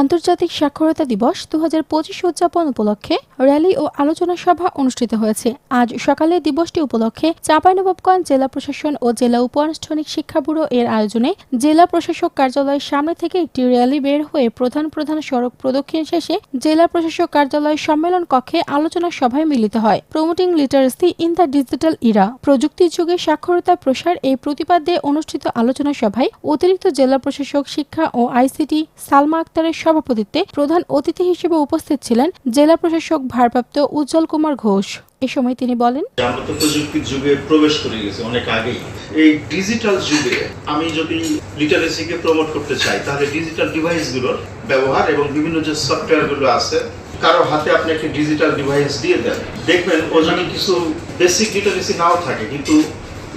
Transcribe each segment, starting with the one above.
আন্তর্জাতিক সাক্ষরতা দিবস দু হাজার পঁচিশ উদযাপন উপলক্ষে র্যালি ও আলোচনা সভা অনুষ্ঠিত হয়েছে। আজ সকালে দিবসটি উপলক্ষে চাঁপাইনবাবগঞ্জ জেলা প্রশাসন ও জেলা উপানুষ্ঠানিক শিক্ষা ব্যুরো এর আয়োজনে জেলা প্রশাসক কার্যালয়ের সামনে থেকে একটি র্যালি বের হয়ে প্রধান প্রধান সড়ক প্রদক্ষিণ শেষে জেলা প্রশাসক কার্যালয় সম্মেলন কক্ষে আলোচনা সভায় মিলিত হয়। Promoting literacy in the digital era প্রযুক্তির যুগে সাক্ষরতা প্রসার এই প্রতিপাদ্যে অনুষ্ঠিত আলোচনা সভায় অতিরিক্ত জেলা প্রশাসক শিক্ষা ও আইসিটি সালমা আক্তারের সভাপতিত্বে প্রধান অতিথি হিসেবে উপস্থিত ছিলেন জেলা প্রশাসক ভারপ্রাপ্ত উজ্জ্বল কুমার ঘোষ। এ সময় তিনি বলেন আমরা তো প্রযুক্তির যুগে প্রবেশ করে গেছি অনেক আগেই। এই ডিজিটাল যুগে আমি যদি লিটারেসিকে প্রমোট করতে চাই, তাহলে ডিজিটাল ডিভাইসগুলোর ব্যবহার এবং বিভিন্ন যে সফটওয়্যারগুলো আছে, কারও হাতে আপনি একটা ডিজিটাল ডিভাইস দিয়ে দেন। দেখবেন ও যদি কিছু বেসিক লিটারেসি নাও থাকে, কিন্তু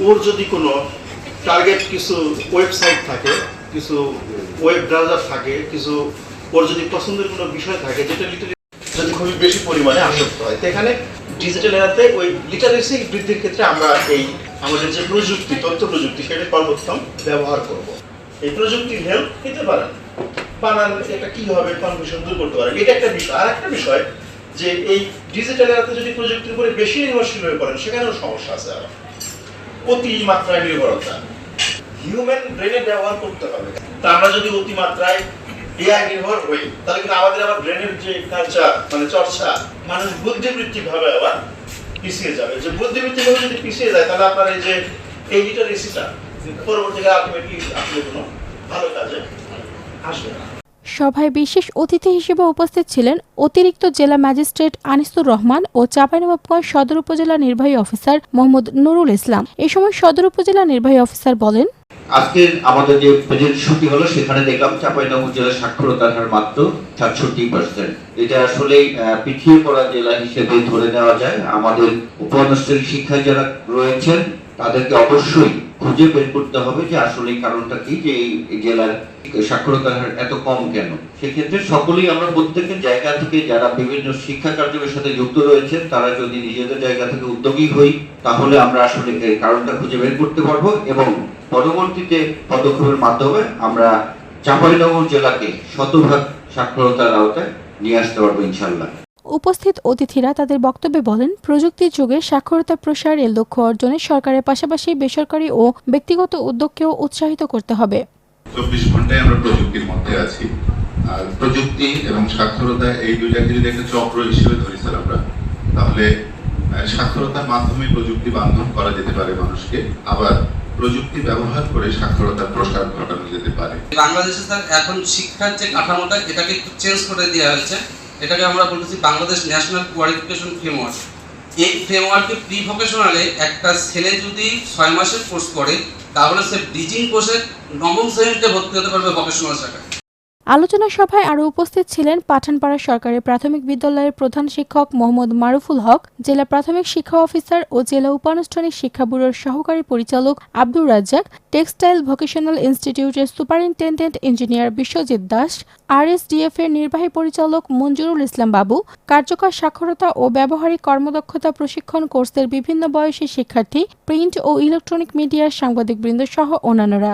ওর যদি কোনো টার্গেট কিছু ওয়েবসাইট থাকে, কিছু ওয়েব ব্রাউজার থাকে, কিছু ওর যদি পছন্দের কোনো বিষয় থাকে, যেটা লিটারেসি যদি খুবই বেশি পরিমাণে আসক্ত হয়, তো এখানে ডিজিটাল এরাতে ওই লিটারেসি বৃদ্ধির ক্ষেত্রে আমরা এই আমাদের যে প্রযুক্তি, তথ্য প্রযুক্তি, সেটা সর্বোত্তম ব্যবহার করব। এই প্রযুক্তির হেল্প নিতে পারেন। বানান, এটা কি হবে কনফিউশন দূর করতে পারেন। এটা একটা বিষয়। আর একটা বিষয় যে এই ডিজিটাল এরাতে যদি প্রযুক্তির উপরে বেশি নির্ভরশীল হয়ে পড়েন, সেখানেও সমস্যা আছে আরও। অতি মাত্রায় নির্ভরতা হিউম্যান ব্রেনে ব্যবহার করতে হবে। তা আমরা যদি অতিমাত্রায় নির্ভর হই। তাহলে কিন্তু আমাদের আবার ব্রেনের যে কালচার মানে চর্চা, মানুষ বুদ্ধিবৃত্তিক ভাবে আবার পিছিয়ে যাবে। যে বুদ্ধিবৃত্তিক ভাবে যদি পিছিয়ে যায়, তাহলে আপনার এই যে এই লিটারেসিটা পরবর্তীকালে কোনো ভালো কাজে। আসবে না। সভায় বিশেষ অতিথি হিসেবে উপস্থিত ছিলেন অতিরিক্ত জেলা ম্যাজিস্ট্রেট আনিসুর রহমান ও চাঁপাইনবাবগঞ্জ সদর উপজেলা নির্বাহী অফিসার মোহাম্মদ নুরুল ইসলাম। এ সময় সদর উপজেলা নির্বাহী অফিসার বলেন আজকের আমাদের যে প্রেজেন্টেশনটি হলো, সেখানে দেখলাম চাঁপাইনবাবগঞ্জ জেলার সাক্ষরতার হার মাত্র সাতষট্টি পার্সেন্ট এটা আসলে পিছিয়ে পড়া জেলা হিসেবে ধরে নেওয়া যায়। আমাদের উপআনুষ্ঠানিক শিক্ষায় যারা রয়েছেন, তাদেরকে অবশ্যই খুঁজে বের করতে হবে যে আসলে কারণটা কি, যে এই জেলার সাক্ষরতার হার এত কম কেন? সেক্ষেত্রে সকলেই আমরা প্রত্যেকের জায়গা থেকে যারা বিভিন্ন শিক্ষা কার্যক্রমের সাথে যুক্ত রয়েছেন, তারা যদি নিজেদের জায়গা থেকে উদ্যোগী হই, তাহলে আমরা আসলে কারণটা খুঁজে বের করতে পারব এবং পরবর্তীতে পদক্ষেপের মাধ্যমে আমরা চাঁপাইনগর জেলাকে শতভাগ সাক্ষরতার আওতায় নিয়ে আসতে পারব ইনশাল্লাহ উপস্থিত অতিথিরা তাদের বক্তব্যে বলেন প্রযুক্তির যুগে সাক্ষরতা প্রসারের লক্ষ্য অর্জনে সরকারের পাশাপাশি বেসরকারি ও ব্যক্তিগত উদ্যোগকেও উৎসাহিত করতে হবে। চব্বিশ ঘন্টায় আমরা প্রযুক্তির মধ্যে আছি। আর প্রযুক্তি এবং সাক্ষরতা এই দুইটাকে যদি একটা চক্র হিসেবে ধরি স্যার আমরা তাহলে সাক্ষরতার মাধ্যমে প্রযুক্তি বান্ধব করা যেতে পারে মানুষকে। আবার প্রযুক্তি ব্যবহার করে সাক্ষরতার প্রসার ঘটানো যেতে পারে। বাংলাদেশে স্যার, এখন শিক্ষার যে কাঠামোটা, এটাকে একটু চেঞ্জ করে দেওয়া হয়েছে। এটাকে আমরা বলতেছি বাংলাদেশ ন্যাশনাল কোয়ালিফিকেশন ফ্রেমওয়ার্ক এই ফ্রেমওয়ার্কে প্রি ভোকেশনালে একটা ছেলে যদি ছয় মাসের কোর্স করে, তাহলে সে ব্রিজিং কোর্সে নবম শ্রেণীতে ভর্তি হতে পারবে ভোকেশনাল শাখায়। আলোচনা সভায় আরও উপস্থিত ছিলেন পাঠানপাড়া সরকারি প্রাথমিক বিদ্যালয়ের প্রধান শিক্ষক মোহাম্মদ মারুফুল হক, জেলা প্রাথমিক শিক্ষা অফিসার ও জেলা উপানুষ্ঠানিক শিক্ষা ব্যুরোর সহকারী পরিচালক আব্দুর রাজ্জাক, টেক্সটাইল ভোকেশনাল ইনস্টিটিউটের superintendent engineer Biswajit Das, RSDF এর নির্বাহী পরিচালক মঞ্জুরুল ইসলাম বাবু, কার্যকর সাক্ষরতা ও ব্যবহারিক কর্মদক্ষতা প্রশিক্ষণ কোর্সের বিভিন্ন বয়সী শিক্ষার্থী, প্রিন্ট ও ইলেকট্রনিক মিডিয়ার সাংবাদিকবৃন্দ সহ অন্যান্যরা।